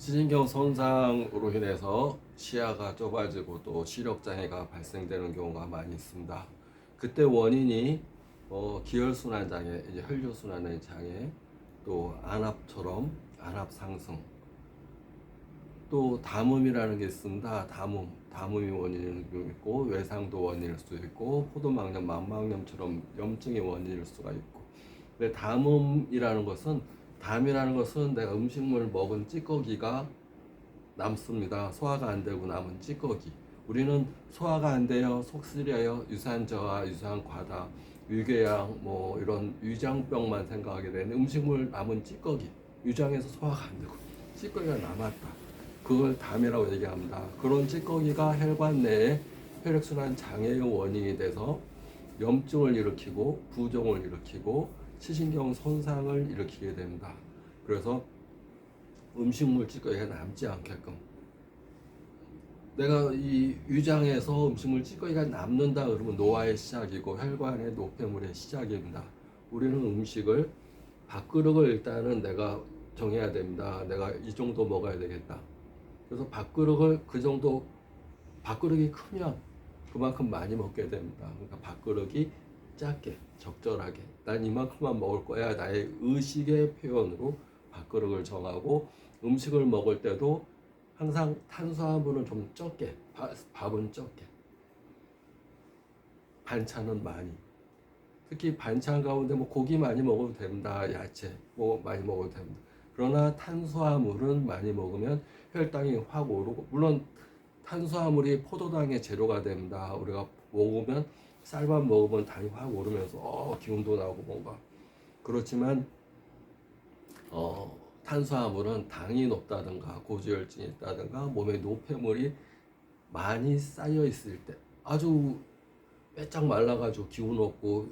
시진경 손상으로 인해서 시야가 좁아지고 또 시력 장애가 발생되는 경우가 많이 있습니다. 그때 원인이 어, 기혈순환 장애, 이제 혈류순환의 장애, 또 안압처럼 안압 상승, 또 담음이라는 게 있습니다. 담음, 담음이 원인일 수 있고 외상도 원인일 수 있고 포도막염, 망막염처럼 염증이 원인일 수가 있고. 근데 담음이라는 것은 담이라는 것은 내가 음식물 먹은 찌꺼기가 남습니다. 소화가 안 되고 남은 찌꺼기. 우리는 소화가 안 돼요, 속 쓰려요, 유산 저하, 유산 과다, 위궤양, 뭐 이런 위장병만 생각하게 되는 음식물 남은 찌꺼기, 위장에서 소화가 안 되고 찌꺼기가 남았다. 그걸 담이라고 얘기합니다. 그런 찌꺼기가 혈관 내에 혈액순환 장애의 원인이 돼서 염증을 일으키고 부종을 일으키고 시신경 손상을 일으키게 됩니다. 그래서 음식물 찌꺼기가 남지 않게끔 내가 이 위장에서 음식물 찌꺼기가 남는다 그러면 노화의 시작이고 혈관의 노폐물의 시작입니다. 우리는 음식을 밥그릇을 일단은 내가 정해야 됩니다. 내가 이 정도 먹어야 되겠다. 그래서 밥그릇을 그 정도 밥그릇이 크면 그만큼 많이 먹게 됩니다. 그러니까 밥그릇이 작게 적절하게. 난 이만큼만 먹을 거야. 나의 의식의 표현으로 밥그릇을 정하고 음식을 먹을 때도 항상 탄수화물은 좀 적게 밥, 밥은 적게. 반찬은 많이. 특히 반찬 가운데 뭐 고기 많이 먹어도 됩니다. 야채 뭐 많이 먹어도 됩니다. 그러나 탄수화물은 많이 먹으면 혈당이 확 오르고 물론 탄수화물이 포도당의 재료가 됩니다. 우리가 먹으면 쌀밥 먹으면 당이 확 오르면서 어, 기운도 나고 뭔가 그렇지만 어, 탄수화물은 당이 높다든가 고지혈증이 있다든가 몸에 노폐물이 많이 쌓여 있을 때 아주 빼짝 말라가지고 기운 없고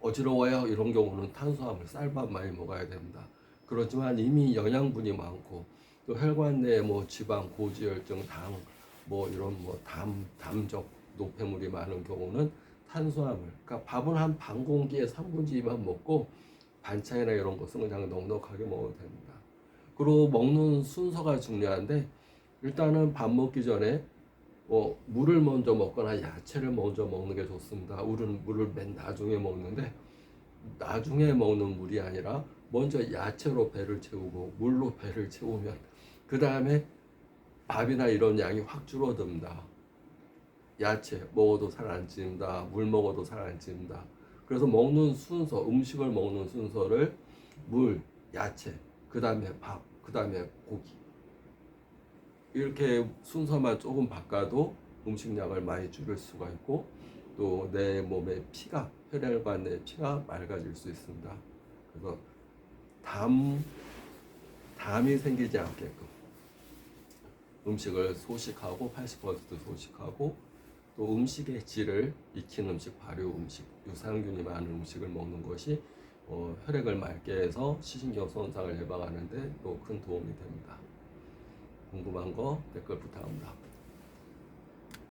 어지러워요 이런 경우는 탄수화물 쌀밥 많이 먹어야 됩니다. 그렇지만 이미 영양분이 많고 또 혈관 내에 뭐 지방 고지혈증 당 뭐 이런 뭐 담 담적 노폐물이 많은 경우는 탄수화물 그러니까 밥은 한 반 공기에 3분의 2만 먹고 반찬이나 이런 것은 그냥 넉넉하게 먹어도 됩니다. 그리고 먹는 순서가 중요한데 일단은 밥 먹기 전에 뭐 물을 먼저 먹거나 야채를 먼저 먹는 게 좋습니다. 물은 물을 맨 나중에 먹는데 나중에 먹는 물이 아니라 먼저 야채로 배를 채우고 물로 배를 채우면 그 다음에 밥이나 이런 양이 확 줄어듭니다. 야채 먹어도 살안 찝니다. 물 먹어도 살안 찝니다. 그래서 먹는 순서, 음식을 먹는 순서를 물, 야채, 그 다음에 밥, 그 다음에 고기. 이렇게 순서만 조금 바꿔도 음식량을 많이 줄일 수가 있고 또 내 몸의 피가, 혈액관 내 피가 맑아질 수 있습니다. 그래서 담, 담이 생기지 않게끔 음식을 소식하고 80% 소식하고 또 음식의 질을 익힌 음식, 발효 음식, 유산균이 많은 음식을 먹는 것이 어, 혈액을 맑게 해서 시신경 손상을 예방하는 데 또 큰 도움이 됩니다. 궁금한 거 댓글 부탁합니다.